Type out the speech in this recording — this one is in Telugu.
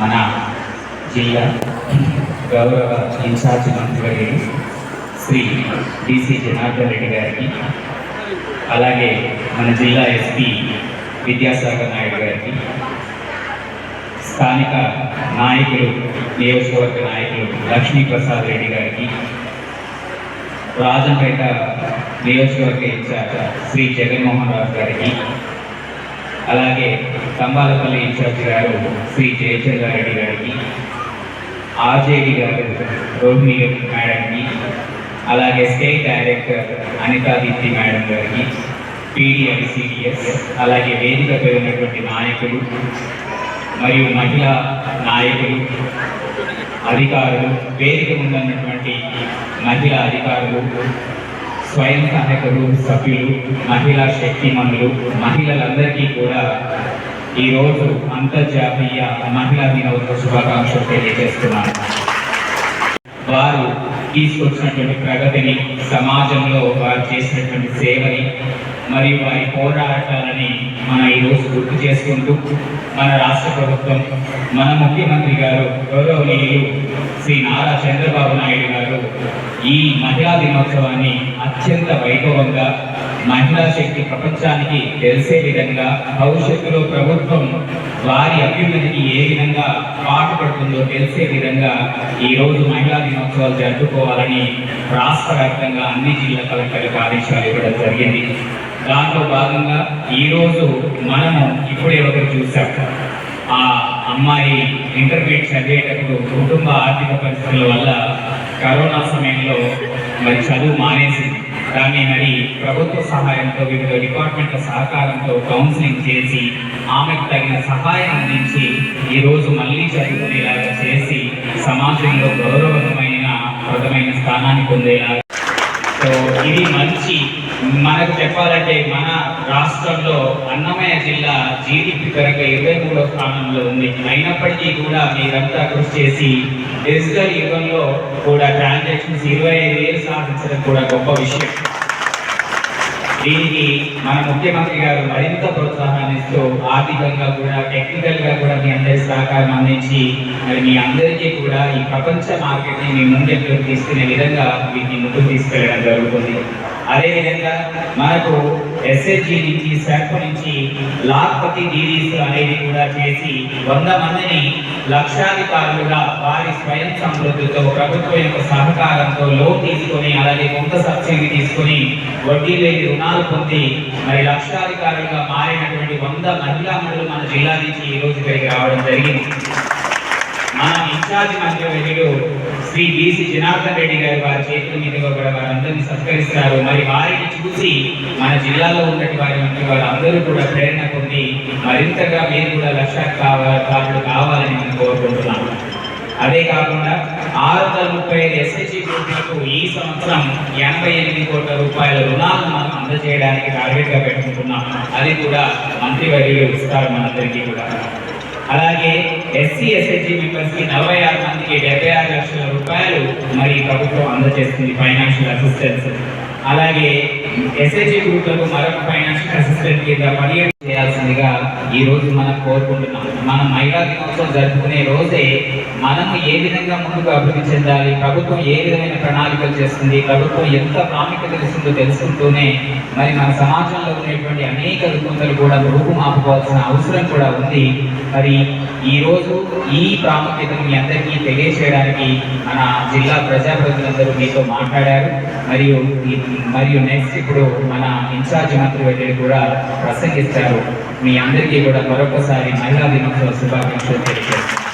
మన జిల్లా గౌరవ ఇన్ఛార్జ్ మంత్రివర్యులు శ్రీ డిసి జనార్దన్ రెడ్డి గారికి అలాగే మన జిల్లా ఎస్పీ విద్యాసాగర్ నాయుడు గారికి స్థానిక నాయకులు నియోజకవర్గ నాయకులు లక్ష్మీప్రసాద్ రెడ్డి గారికి రాజంపేట నియోజకవర్గ ఇన్ఛార్జ్ శ్రీ జగన్మోహన్ రావు గారికి అలాగే కంబాలపల్లి ఇన్ఛార్జ్ గారు శ్రీ జయచంద్ర రెడ్డి గారికి ఆర్జేడి గారు రోహిణి మేడంకి అలాగే స్టేట్ డైరెక్టర్ అనితా మేడం గారికి పీడిఐసిడిఎస్ అలాగే వేదికపై ఉన్నటువంటి నాయకులు మరియు మహిళా నాయకులు అధికారులు వేదిక ముందున్నటువంటి మహిళా అధికారులు స్వయం సహాయకులు సభ్యులు మహిళా శక్తిమణులు మహిళలందరికీ కూడా ఈరోజు అంతర్జాతీయ మహిళా దినోత్సవ శుభాకాంక్షలు తెలియజేస్తున్నాను. వారు తీసుకొచ్చినటువంటి ప్రగతిని సమాజంలో వారు చేసినటువంటి సేవని మరియు వారి పోరాటాలని మన ఈరోజు గుర్తు చేసుకుంటూ మన రాష్ట్ర ప్రభుత్వం మన ముఖ్యమంత్రి గారు గౌరవనీయులు శ్రీ నారా చంద్రబాబు నాయుడు గారు ఈ మహిళా దినోత్సవాన్ని అత్యంత వైభవంగా మహిళా శక్తి ప్రపంచానికి తెలిసే విధంగా భవిష్యత్తులో ప్రభుత్వం వారి అభ్యున్నతికి ఏ విధంగా పాటుపడుతుందో తెలిసే విధంగా ఈరోజు మహిళా దినోత్సవాలు జరుపుకోవాలని రాష్ట్ర వ్యాప్తంగా అన్ని జిల్లా కలెక్టర్లకు ఆదేశాలు ఇవ్వడం జరిగింది. దాంట్లో భాగంగా ఈరోజు మనము ఇప్పుడే ఒకరు చూసాం ఆ అమ్మాయి ఇంటర్మీడియట్ చదివేటప్పుడు కుటుంబ ఆర్థిక పరిస్థితుల వల్ల కరోనా సమయంలో మరి చదువు మానేసింది. దాన్ని మరి ప్రభుత్వ సహాయంతో వివిధ డిపార్ట్మెంట్ల సహకారంతో కౌన్సిలింగ్ చేసి ఆమెకు తగిన సహాయం అందించి ఈరోజు మళ్ళీ చదువుకునేలాగా చేసి సమాజంలో గౌరవమైన ప్రదమైన స్థానాన్ని పొందేలాగా సో ఇది మంచి మనకు చెప్పాలంటే మన రాష్ట్రంలో అన్నమయ్య జిల్లా జీడిపి కనుక ఇరవై మూడో స్థానంలో ఉంది. అయినప్పటికీ కూడా మీరంతా కృషి చేసి డిజిటల్ యుగంలో కూడా ట్రాన్సాక్షన్స్ ఇరవై ఐదు వేలు సాధించడం కూడా గొప్ప విషయం. దీనికి మన ముఖ్యమంత్రి గారు మరింత ప్రోత్సాహాన్ని ఇస్తూ ఆర్థికంగా కూడా టెక్నికల్గా కూడా మీ అందరి సహకారం అందించి మరి మీ అందరికీ కూడా ఈ ప్రపంచ మార్కెట్ని మీ ముందెట్లు తీసుకునే విధంగా వీటిని ముందుకు తీసుకెళ్ళడం జరుగుతుంది. అదేవిధంగా మనకు ఎస్ఎస్జి నుంచి సెర్ప్ నుంచి లాక్పతి డీడీస్ అనేది కూడా చేసి వంద మందిని లక్షాధికారులుగా వారి స్వయం సమృద్ధితో ప్రభుత్వం యొక్క సహకారంతో లోన్ తీసుకొని అలాగే కొంత సబ్సిడీ తీసుకొని వడ్డీ లేని రుణాలు పొంది మరి లక్షాధికారులుగా మారినటువంటి వంద మహిళా మండలు మన జిల్లా నుంచి ఈ రోజు ఇక్కడికి రావడం జరిగింది. మన ఇన్ఛార్జ్ మంత్రివర్యులు శ్రీ బీసీ జనార్దన్ రెడ్డి గారి వారి చేతుల మీదుగా కూడా వారందరినీ సత్కరిస్తారు. మరి వారిని చూసి మన జిల్లాలో ఉన్నటువంటి వారి వంటి వారు అందరూ కూడా ప్రేరణ పొంది మరింతగా మీరు కూడా లక్షాధికారులు కావాలని మనం కోరుకుంటున్నాను అదే కాకుండా ఆరు వందల ముప్పై ఐదు ఎస్హెచ్ఈ గ్రూపులకు ఈ సంవత్సరం ఎనభై ఎనిమిది కోట్ల రూపాయల రుణాలను మనం అందజేయడానికి టార్గెట్గా పెట్టుకుంటున్నాం. అది కూడా మంత్రివర్యులు ఇస్తారు మనందరికీ కూడా. అలాగే ఎస్సీ ఎస్హెచ్జి మెంబర్స్కి నలభై ఆరు మందికి డెబ్బై ఆరు లక్షల రూపాయలు మరి ప్రభుత్వం అందజేస్తుంది ఫైనాన్షియల్ అసిస్టెన్స్ అలాగే ఎస్హెచ్జి గ్రూపులకు మరొక ఫైనాన్షియల్ అసిస్టెంట్ కింద పదిహేడు చేయాల్సిందిగా ఈ రోజు మనం కోరుకుంటున్నాం. మనం మహిళా దినోత్సవం జరుపుకునే రోజే మనం ఏ విధంగా ముందుకు అభివృద్ధి చెందాలి ప్రభుత్వం ఏ విధమైన ప్రణాళికలు చేస్తుంది ప్రభుత్వం ఎంత ప్రాముఖ్యత ఇస్తుందో తెలుసుకుంటూనే మరి మన సమాజంలో ఉన్నటువంటి అనేక రుగ్మతలు కూడా రూపుమాపుకోవాల్సిన అవసరం కూడా ఉంది. మరి ఈ రోజు ఈ ప్రాముఖ్యతను మీ అందరికీ తెలియజేయడానికి మన జిల్లా ప్రజాప్రతినిధులందరూ మీతో మాట్లాడారు. మరియు మరియు నెక్స్ట్ ఇప్పుడు మన ఇన్ఛార్జ్ మంత్రి వెళ్ళి కూడా ప్రసంగిస్తారు. మీ అందరికీ కూడా మరొకసారి మహిళా దినోత్సవ శుభాకాంక్షలు తెలియజేస్తారు